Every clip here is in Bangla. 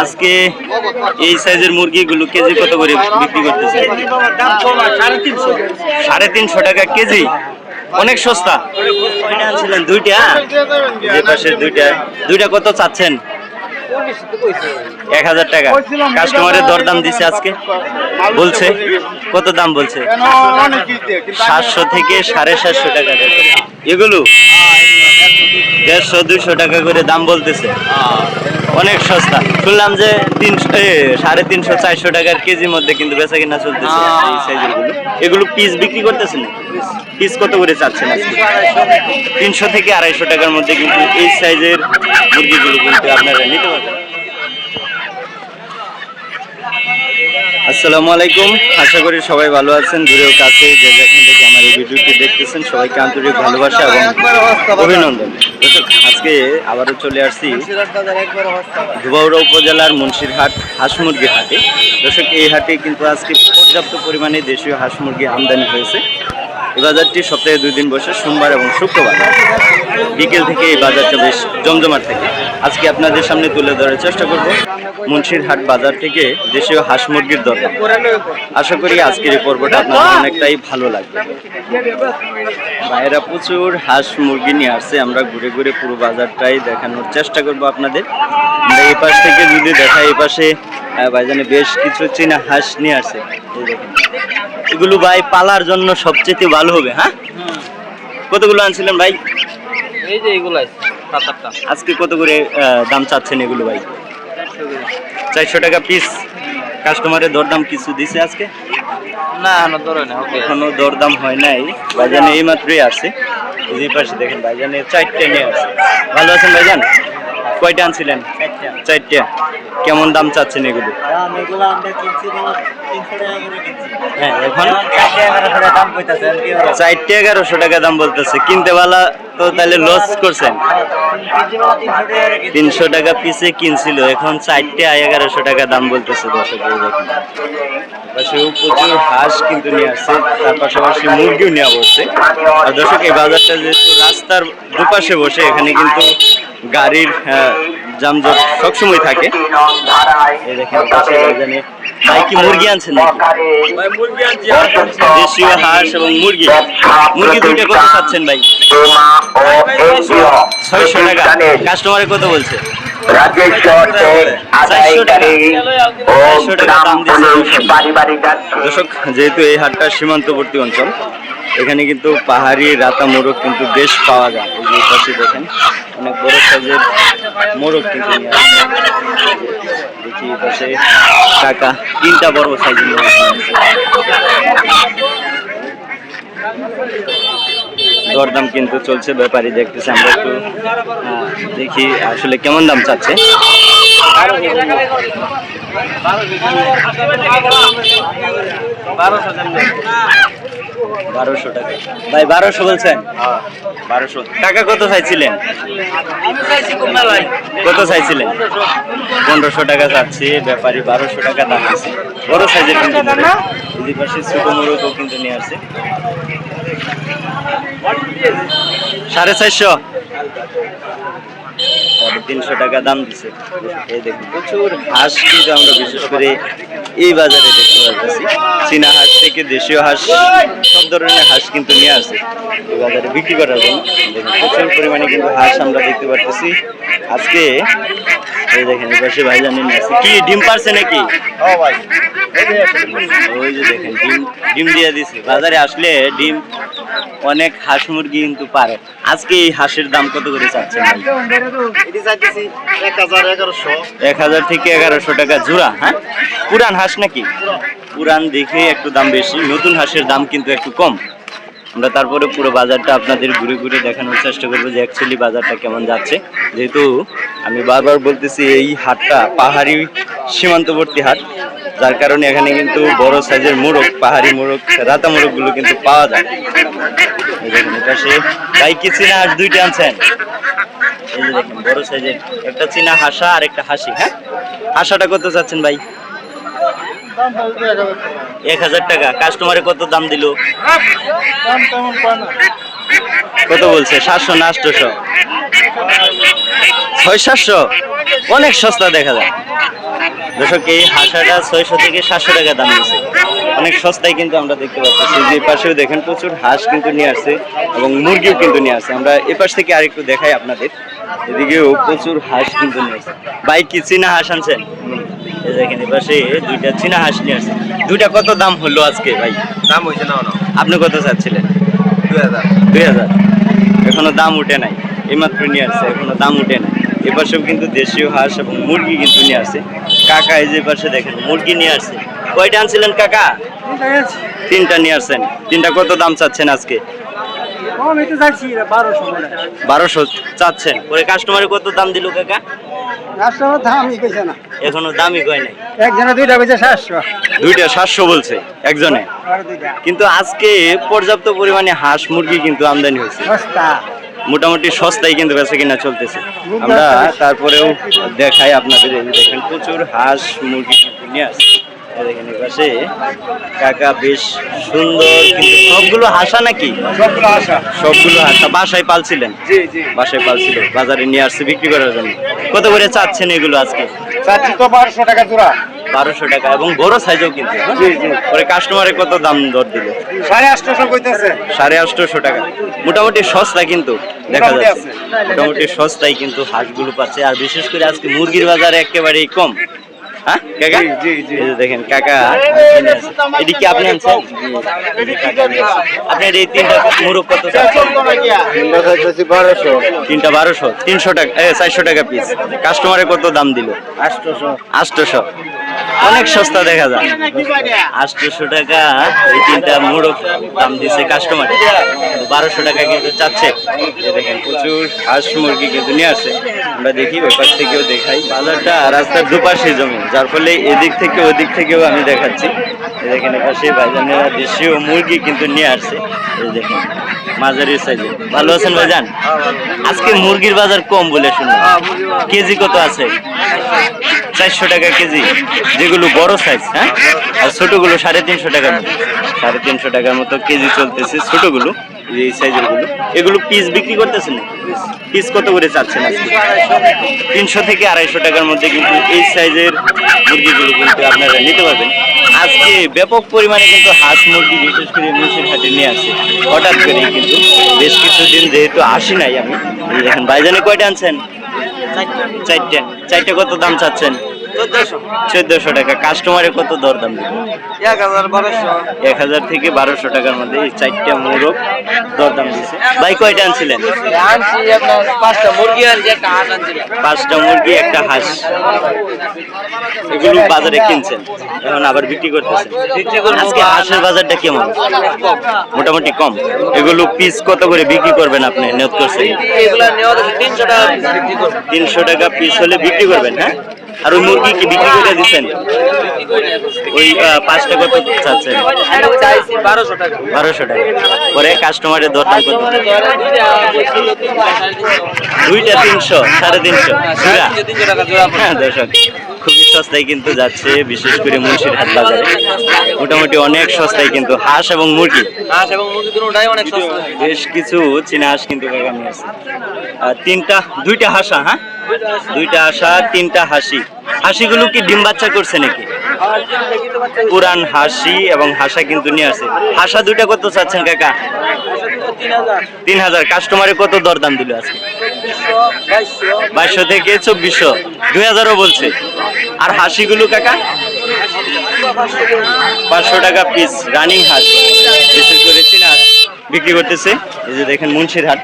আজকে এই সাইজের মুরগিগুলো কেজি কত করে বিক্রি করতেছে? সাড়ে তিনশো টাকা কেজি। অনেক সস্তা। আনছিলেন দুইটা যে পাশের দুইটা। দুইটা কত চাচ্ছেন? এক হাজার টাকা। কাস্টমারের দরদাম দিছে আজকে। বলছে। কত দাম বলছে? সাতশো থেকে সাড়ে সাতশো টাকা। এগুলো? দেড়শো দুইশো টাকা করে দাম বলতেছে। অনেক সস্তা। শুনলাম যে তিনশো সাড়ে তিনশো চারশো টাকার কেজির মধ্যে কিন্তু বেচা কিনা চলতেছে এই সাইজেরগুলো এগুলো পিস বিক্রি করতেছেন? পিস কত করে চাচ্ছেন তিনশো থেকে আড়াইশো টাকার মধ্যে কিন্তু এই সাইজের মুরগিগুলো কিন্তু আপনারা নিতে পারবেন। আসসালামু আলাইকুম। আশা করি সবাই ভালো আছেন। দূরেও কাছে যে যেখান থেকে আমার ভিডিওটি দেখতেছেন, সবাইকে আন্তরিক ভালোবাসা এবং অভিনন্দন। আজকে আবারও চলে আসছি ধুবাউড়া উপজেলার মুন্সিরহাট হাঁস মুরগির হাটে। দর্শক, এই হাটে কিন্তু আজকে পর্যাপ্ত পরিমাণে দেশীয় হাঁস মুরগি আমদানি হয়েছে। এই বাজারটি সপ্তাহে দুই দিন বসে, সোমবার এবং শুক্রবার। বিকেল থেকে এই বাজারটা বেশ জমজমাট থাকে। আজকে আপনাদের সামনে তুলে ধরার চেষ্টা করব মুন্সিরহাট বাজার থেকে দেশীয় হাঁস মুরগির দরকার আশা করি আজকের এই পর্বটা আপনাদের অনেকটাই ভালো লাগবে। ভাইয়েরা প্রচুর হাঁস মুরগি নিয়ে আসছে, আমরা ঘুরে ঘুরে পুরো বাজারটাই দেখানোর চেষ্টা করব আপনাদের। আমরা এই পাশ থেকে যদি দেখাই এই পাশে ভাইজানে বেশ কিছু চীনা হাঁস নিয়ে দেখেন। এগুলো ভাই পালার জন্য সবচেয়ে ভালো হবে হ্যাঁ? কতগুলো আনছিলেন ভাই? এই যে এগুলো আছে। আজকে কত করে দাম চাচ্ছেন এগুলো ভাই? চারশো টাকা পিস কাস্টমারের দরদাম কিছু দিছে আজকে? না এখনও দরদাম হয় নাই। ভাইজান এই মাত্রই আসছে যে পাশে দেখেন ভাইজানের চারটে নিয়ে আছে ভালো আছেন ভাইজান? কয়টা আনছিলেন? চারটে। কেমন দাম চাচ্ছেন এগুলো? হ্যাঁ এখন? চারটে এগারোশো টাকা দাম বলতেছে। কিনতে বেলা তো তাহলে লস করছেন। তিনশো টাকা পিসে কিনছিল এখন চারটে এগারোশো টাকা দাম বলতেছে দর্শক এই দেখুন পাশেও প্রচুর হাঁস কিন্তু নিয়ে আসছে তার পাশাপাশি মুরগিও নেওয়া বসছে। আর দর্শক এই বাজারটা যেহেতু রাস্তার দুপাশে বসে এখানে কিন্তু গাড়ির যানজট সবসময় থাকে। এই দেখেন পাশে বাজারে ভাই কি মুরগি আনছেন নাকি? দেশীয় হাঁস এবং মুরগি। মুরগি দুইটা কত খাচ্ছেন ভাই? ছয়শো টাকা। কাস্টমারে কত বলছে? দর্শক যেহেতু এই হাটটা সীমান্তবর্তী অঞ্চল এখানে কিন্তু পাহাড়ি রাতা মোরগ কিন্তু বেশ পাওয়া যায় এই যে পাশে দেখেন, অনেক বড় সাইজের মোরগ কিন্তু দেখি পাশে কাকা, তিনটা বড় সাইজের মোরগ। দরদাম কিন্তু চলছে ব্যাপারী দেখতেছে আমরা একটু দেখি আসলে কেমন দাম চাচ্ছে। বারোশো টাকা। ভাই বারোশো বলছেন? বারোশো। টাকা কত চাইছিলেন? কত চাইছিলেন? পনেরোশো টাকা চাচ্ছি ব্যাপারী বারোশো টাকা দাম আছে বড় সাইজের কিন্তু। পাশে ছোট মোরগও কিন্তু নিয়ে আসছে। সাড়ে চারশো। সাড়ে তিনশো টাকা দাম দিছে। এই দেখুন প্রচুর হাঁস কিন্তু আমরা বিশেষ করে এই বাজারে দেখতে পাচ্ছি চীনা হাঁস থেকে দেশীয় হাঁস সব ধরনের হাঁস কিন্তু নিয়ে আসে এই বাজারে বিক্রি করার জন্য। দেখুন প্রচুর পরিমাণে কিন্তু হাঁস আমরা দেখতে পাচ্ছি আজকে এই দেখেন পাশে ভাই জানেন কি ডিম পারছে নাকি? ওই যে দেখেন ডিম ডিম দিয়ে দিছে। বাজারে আসলে ডিম অনেক হাঁস মুরগি কিন্তু পারে। আজকে এই হাঁসের দাম কত করে চাচ্ছেন এক হাজার থেকে এগারোশো টাকা জোড়া হ্যাঁ? পুরান হাঁস নাকি? পুরান। দেখে একটু দাম বেশি নতুন হাঁসের দাম কিন্তু একটু কম। আমরা তারপরে পুরো বাজারটা আপনাদের ঘুরে ঘুরে দেখানোর চেষ্টা করব যে অ্যাকচুয়ালি বাজারটা কেমন যাচ্ছে। যেহেতু আমি বারবার বলতেছি এই হাটটা পাহাড়ি সীমান্তবর্তী হাট। যার কারণে এখানে কিন্তু বড় সাইজের মোরগ, পাহাড়ি মোরগ, রাতা মোরগগুলো কিন্তু পাওয়া যায়। দেখুন সে ভাই কি চীনা হাঁস দুইটা আনছেন। এই যে দেখুন, বড় সাইজের একটা চীনা হাসা আর একটা হাসি হ্যাঁ? হাসাটা কত চাচ্ছেন ভাই? এক হাজার টাকা। কাস্টমারে কত দাম দিল? কত বলছে? সাতশো না আটশোশো ছয় সাতশো? অনেক সস্তা দেখা যায়। দর্শক এই হাঁসাটা ছয়শো থেকে সাতশো টাকা দাম দিচ্ছে অনেক সস্তায় কিন্তু আমরা দেখতে পাচ্ছি। যে পাশেও দেখেন প্রচুর হাঁস কিন্তু নিয়ে আসছে এবং মুরগিও কিন্তু নিয়ে আসছে। আমরা এ পাশ থেকে আরেকটু দেখাই আপনাদের। এদিকেও প্রচুর হাঁস কিন্তু নিয়ে আসছে। ভাই কি চীনা হাঁস আনছেন? দেখেন এ পাশে দুইটা চীনা হাঁস নিয়ে আসছে। দুইটা কত দাম হলো আজকে ভাই? দাম হয়েছে না আপনি কত চাচ্ছিলেন? দুই হাজার। দুই হাজার। এখনও দাম উঠে নাই। এইমাত্র নিয়ে আসছে এখনও দাম উঠে নাই। এপাশেও কিন্তু দেশীয় হাঁস এবং মুরগি কিন্তু নিয়ে আসছে। কাকা এই যে পাশে দেখেন মুরগি নিয়ে আসছে। কয়টা আনছিলেন কাকা? তিনটা নিয়ে আসছেন। তিনটা কত দাম চাচ্ছেন আজকে? বারোশো চাচ্ছেন। পরে কাস্টমারে কত দাম দিল কাকা? রাষ্ট্রের দামই কইছে না। এখনও দামই কয় নাই। একজনে দুইটা কইছে সাতশো। দুইটা সাতশো বলছে একজনে। কিন্তু আজকে পর্যাপ্ত পরিমাণে হাঁস মুরগি কিন্তু আমদানি হয়েছে। মোটামুটি সস্তায় কিন্তু বেচা কিনা চলতেছে। আমরা তারপরেও দেখাই আপনাদের এই দেখেন প্রচুর হাঁস মুরগি নিয়ে আসছে। এই দেখেন পাশে কাকা বেশ সুন্দর কিন্তু সবগুলো হাসা নাকি? সবগুলো হাসা। বাসায় পালছিলেন? জি জি। বাসায় পালছিল বাজারে নিয়ে আসছে বিক্রি করার জন্য। কত করে চাচ্ছেন এগুলো আজকে? চাচ্ছি তো বারোশো টাকা জোড়া। বারোশো টাকা এবং বড় সাইজও কিন্তু হ্যাঁ? জি জি। পরে কাস্টমারে কত দাম দর দিল? সাড়ে আটশোশো কইতেছে। সাড়ে আটশোশো টাকা। মোটামুটি সস্তা কিন্তু দেখা যাচ্ছে। মোটামুটি সস্তায় কিন্তু হাঁসগুলো পাচ্ছে আর বিশেষ করে আজকে মুরগির বাজার একেবারেই কম। হ্যাঁ কাকা? জি, জি, জি। এই যে দেখেন কাকা এটি কি আপনি আনছেন। আপনার এই তিনটা মুরগ কত বারোশো। তিনটা বারোশো। তিনশো টাকা চারশো টাকা পিস কাস্টমারে কত দাম দিল? আটশোশো। আটশোশো। অনেক সস্তা দেখা যায়। আটশোশো টাকা এই তিনটা মোড়ক দাম দিচ্ছে কাস্টমার বারোশো টাকা কিন্তু চাচ্ছে। দেখেন প্রচুর হাঁস মুরগি কিন্তু নিয়ে আসে। আমরা দেখি ওই পাশ থেকেও দেখাই। বাজারটা রাস্তার দুপাশে জমি যার ফলে এদিক থেকে ওদিক থেকেও আমি দেখাচ্ছি। দেখেন এপাশে ভাইজানেরা দেশীয় মুরগি কিন্তু নিয়ে আসছে। এই দেখেন মাঝারি সাইজে ভালো আছেন ভাইজান? আজকে মুরগির বাজার কম বলে শুনলাম। কেজি কত আছে? চারশো টাকা কেজি, যেগুলো বড় সাইজ হ্যাঁ? আর ছোটগুলো সাড়ে তিনশো টাকার মতো। সাড়ে তিনশো টাকার মতো কেজি চলতেছে ছোটগুলো, এই সাইজেরগুলো এগুলো পিস বিক্রি করতেছেন? পিস কত করে চাচ্ছেন তিনশো থেকে আড়াইশো টাকার মধ্যে কিন্তু এই সাইজের মুরগিগুলো কিন্তু আপনারা নিতে পারবেন। আজকে ব্যাপক পরিমাণে কিন্তু হাঁস মুরগি, বিশেষ করে মুন্সির হাটে নিয়ে আসে। হঠাৎ করেই কিন্তু বেশ কিছুদিন যেহেতু আসি নাই আমি, এই দেখেন বাইজানে কয়টা আনছেন? চারটে। চারটে কত দাম চাচ্ছেন? চোদ্দশো। টাকা। কাস্টমারে কত দর দাম দিবে? এক হাজার থেকে বারোশো টাকার মধ্যে এই চারটে মোরগ দর দাম দিচ্ছে ভাই কয়টা আনছিলেন? পাঁচটা মুরগি আনছি একটা হাঁস আনছিলাম। পাঁচটা মুরগি একটা হাঁস। এগুলো বাজারে কিনছেন? এখন আবার বিক্রি করতেছেন? আজকে হাঁসের বাজারটা কেমন? মোটামুটি কম। এগুলো পিস কত করে বিক্রি করবেন আপনি? নিয়োগ করছেন তিনশো টাকা পিস হলে বিক্রি করবেন হ্যাঁ? আর ওই মুরগি কি বিক্রি করে দিচ্ছেন? ওই পাঁচটা কত চাচ্ছেন বারোশো টাকা। পরে কাস্টমারের দরদাম কত? দুইটা তিনশো সাড়ে তিনশো। হ্যাঁ দর্শক খুবই সস্তায় কিন্তু যাচ্ছে বিশেষ করে মুন্সির হাট বাজারে। মোটামুটি অনেক সস্তায় কিন্তু হাঁস এবং মুরগি। হাঁস এবং মুরগি দুটোটাই অনেক সস্তা বেশ কিছু চীনা হাঁস কিন্তু নিয়ে আর তিনটা দুইটা হাঁসা হ্যাঁ? দুইটা হাঁসা তিনটা হাসি। হাসিগুলো কি ডিম বাচ্চা করছে নাকি? পুরান হাসি এবং হাসা কিন্তু নিয়ে আসে। হাসা দুইটা কত চাচ্ছেন কাকা? তিন হাজার। কাস্টমারে কত দরদাম দিল বাইশশো বাইশশো থেকে চব্বিশশো। দুই হাজারও বলছে। আর হাসিগুলো কাকা? পাঁচশো টাকা পিস রানিং হাঁস। বিশেষ করে চীনা বিক্রি করতেছে। এই যে দেখেন মুন্সির হাট।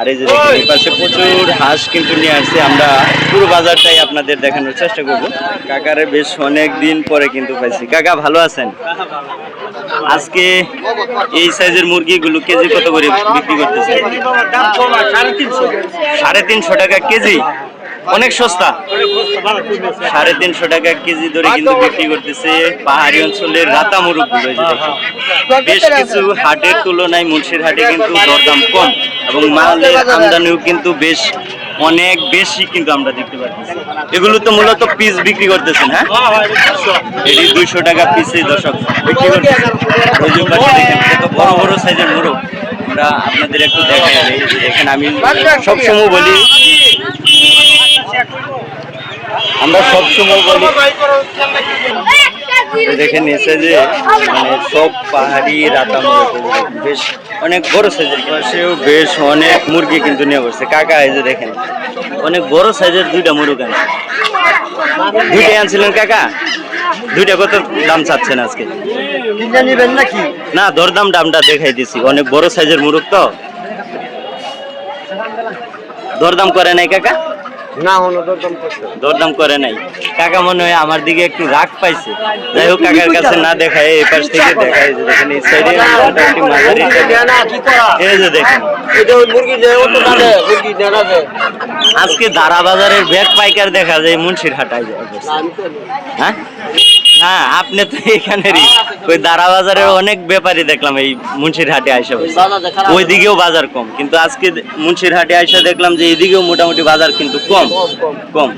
আর এই যে দেখেন, এই পাশে প্রচুর হাঁস কিন্তু নিয়ে আসছে। আমরা পুরো বাজারটাই আপনাদের দেখানোর চেষ্টা করব। কাকারে বেশ অনেক দিন পরে কিন্তু পাইছি। কাকা, ভালো আছেন? আজকে এই সাইজের মুরগিগুলো কেজি কত করে বিক্রি করতেছে? সাড়ে তিনশো। টাকা কেজি? অনেক সস্তা। সাড়ে তিনশো টাকা কেজি ধরে কিন্তু বিক্রি করতেছে পাহাড়ি অঞ্চলের রাতা মুরগ বেশ কিছু হাটের তুলনায় মুন্সির হাটে কিন্তু দরদাম কম এবং মালের আমদানিও কিন্তু বেশ অনেক বেশি কিন্তু আমরা দেখতে পাচ্ছি এগুলো তো মূলত পিস বিক্রি করতেছেন হ্যাঁ? এটি দুইশো টাকা পিসে দশক বিক্রি করতেছেন ওই যে কত বড় বড় সাইজের মোরগ আমরা আপনাদের একটু দেখাই দেখেন আমি সবসময় বলি আমরা সবসময় বলি দেখে নিয়েছে যে মানে সব পাহাড়ি রাতা বেশ অনেক বড় সাইজের পাশেও বেশ অনেক মুরগি কিন্তু নিয়ে বসছে। কাকা এই যে দেখেন অনেক বড় সাইজের দুইটা মুরগ আনছে। দুইটাই আনছিলেন কাকা? দুইটা কত দাম চাচ্ছেন আজকে? কিনে নিবেন নাকি? না দরদাম দামটা দেখাই দিছি। অনেক বড় সাইজের মুরগ তো। দরদাম করে নাই কাকা? না হলো দরদাম করছে। দরদাম করে নাই। কাকা মনে হয় আমার দিকে একটু রাগ পাইছে। যাই হোক কাকার কাছে না দেখায় এই পাশ থেকে দেখায় দেখেন এই সাইডে মোটামুটি মাঝারি এই যে দেখেন। মুরগি যে অত না দে মুরগি দেনা দে আজকে দারা বাজারের ব্যাগ পাইকার দেখা যায় মুন্সির হাটায় যায় অবশ্য। হ্যাঁ আপনি তো এখানেরই। ওই দারা বাজারের অনেক ব্যাপারী দেখলাম এই মুন্সির হাটে আইসা বসে। ওই বাজার কম কিন্তু আজকে মুন্সির হাটে আইসা দেখলাম যে এদিকেও মোটামুটি বাজার কিন্তু কম। কম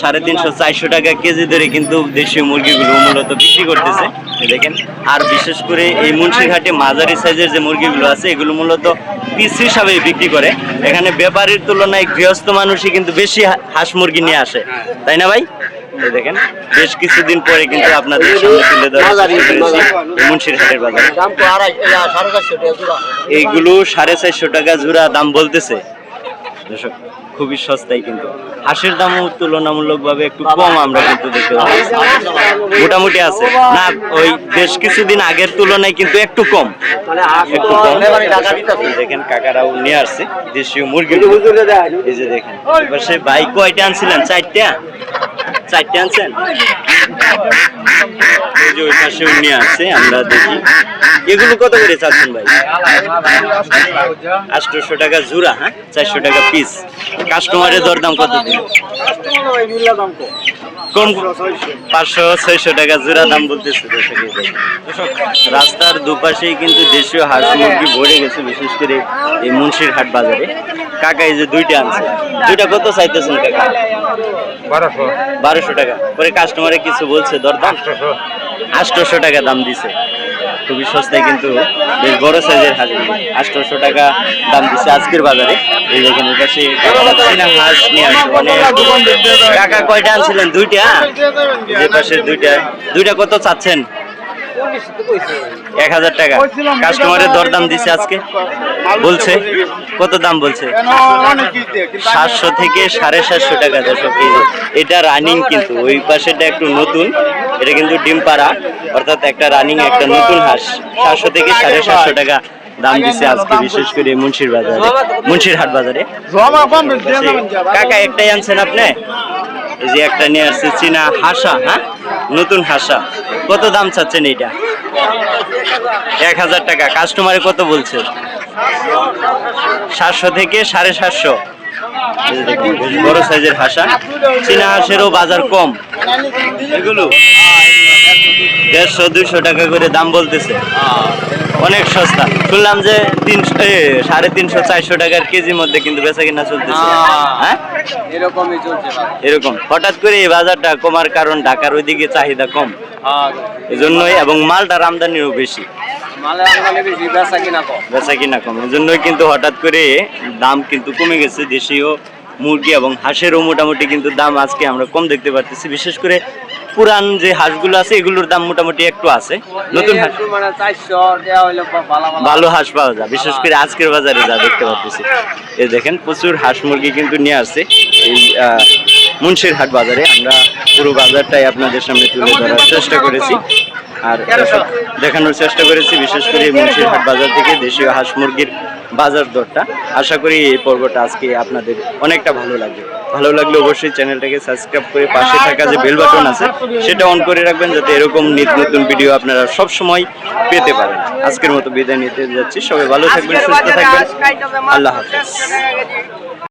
সাড়ে তিনশো চারশো টাকা কেজি ধরে কিন্তু দেশীয় মুরগিগুলো মূলত বিক্রি করতেছে। দেখেন আর বিশেষ করে এই মুন্সিরহাটে মাঝারি সাইজের যে মুরগিগুলো আছে এগুলো মূলত পিস হিসাবে বিক্রি করে। এখানে ব্যাপারীর তুলনায় গৃহস্থ মানুষই কিন্তু বেশি হাঁস মুরগি নিয়ে আসে। তাই না ভাই? দেখেন বেশ কিছুদিন পরে কিন্তু আপনাদের সামনে তুলে ধরা মুন্সিরহাটের বাজার। এইগুলো সাড়ে চারশো টাকা জোড়া দাম বলতেছে। দর্শক খুবই সস্তায় কিন্তু। হাঁসের দামও তুলনামূলকভাবে একটু কম আমরা কিন্তু দেখতে পাচ্ছি। মোটামুটি আছে। না ওই বেশ কিছুদিন আগের তুলনায় কিন্তু একটু কম। একটু কম। দেখেন কাকারাও নিয়ে আসছে। দেশীয় মুরগি এই যে দেখেন এবার সে ভাই কয়টা আনছিলেন? চারটা? চারটা আনছেন এই যে ওই পাশেও নিয়ে আসছে আমরা দেখি। এগুলো কত করে চাচ্ছেন ভাই? আটশোশো টাকা জোড়া হ্যাঁ? চারশো টাকা পিস কাস্টমারের দরদাম কত দিন? কম পাঁচশো ছয়শো টাকা জোড়া দাম বলতেছে রাস্তার দুপাশেই কিন্তু দেশীয় হাঁস মুরগি ভরে গেছে বিশেষ করে এই মুন্সির হাট বাজারে। কাকা এই যে দুইটা আনছে দুইটা কত চাইতেছেন কাকা? বারোশো। বারোশো টাকা। পরে কাস্টমারে কিছু বলছে দরদাম? আটশোশো টাকা দাম দিছে। খুবই সস্তায় কিন্তু বেশ বড় সাইজের হাঁস আষ্টশো টাকা দাম দিছে আজকের বাজারে। এই দেখেন এটা হাঁস নিয়ে আসছে। অনেক কাকা কয়টা আনছিলেন? দুইটা? যে পাশে দুইটা। দুইটা কত চাচ্ছেন? এক হাজার টাকা। কাস্টমারের দরদাম দিছে আজকে। বলছে, কত দাম বলছে? সাতশো থেকে সাড়ে সাতশো টাকা দর্শক এটা রানিং কিন্তু, ওই পাশেটা একটু নতুন, এটা কিন্তু ডিম পাড়া, অর্থাৎ একটা রানিং একটা নতুন হাঁস। সাতশো থেকে সাড়ে সাতশো টাকা দাম দিছে আজকে, বিশেষ করে মুন্সির বাজারে। মুন্সির হাট বাজারে। কাকা, একটাই আনছেন আপনি? যে একটা নিয়ে আসছে, চীনা হাসা হ্যাঁ? নতুন হাসা। কত দাম চাচ্ছেন এইটা? এক হাজার টাকা। কাস্টমারে কত বলছে? সাতশো থেকে সাড়ে সাতশো। বড় সাইজের হাসা। চীনা হাঁসেরও বাজার কম। এগুলো? দেড়শো দুইশো টাকা করে দাম বলতেছে। অনেক সস্তা। শুনলাম যে তিনশো সাড়ে তিনশো চারশো টাকার কেজির মধ্যে কিন্তু বেচা কিনা চলতেছে। হ্যাঁ। এরকমই চলছে এরকম। হঠাৎ করে এই বাজারটা কমার কারণ ঢাকার ওইদিকে চাহিদা কম। হ্যাঁ এজন্যই এবং মালটার আমদানিও বেশি। বেচা কিনা কম। এজন্যই কিন্তু হঠাৎ করে দাম কিন্তু কমে গেছে। দেশীয় মুরগি এবং হাঁসেরও মোটামুটি কিন্তু দাম আজকে আমরা কম দেখতে পারতেছি। বিশেষ করে পুরান যে হাঁসগুলো আছে এগুলোর দাম মোটামুটি একটু আছে। নতুন হাঁস মানে ভালো হাঁস পাওয়া যায়। বিশেষ করে আজকের বাজারে যা দেখতে পাচ্ছি এই দেখেন প্রচুর হাঁস মুরগি কিন্তু নিয়ে আসছে। এই মুন্সির হাট বাজারে। আমরা পুরো বাজারটাই আপনাদের সামনে তুলে ধরার চেষ্টা করেছি। আর দেখানোর চেষ্টা করেছি বিশেষ করে মুন্সির হাট বাজার থেকে দেশীয় হাঁস মুরগির বাজার দরটা। আশা করি এই পর্বটা আজকে আপনাদের অনেকটা ভালো লাগবে। ভালো লাগলে অবশ্যই চ্যানেলটাকে সাবস্ক্রাইব করে পাশে থাকা যে বেল বাটন আছে সেটা অন করে রাখবেন যাতে এরকম নিত্য নতুন ভিডিও আপনারা সব সময় পেতে পারেন। আজকের মতো বিদায় নিতে যাচ্ছি। সবাই ভালো থাকবেন সুস্থ থাকবেন। আল্লাহ হাফেজ।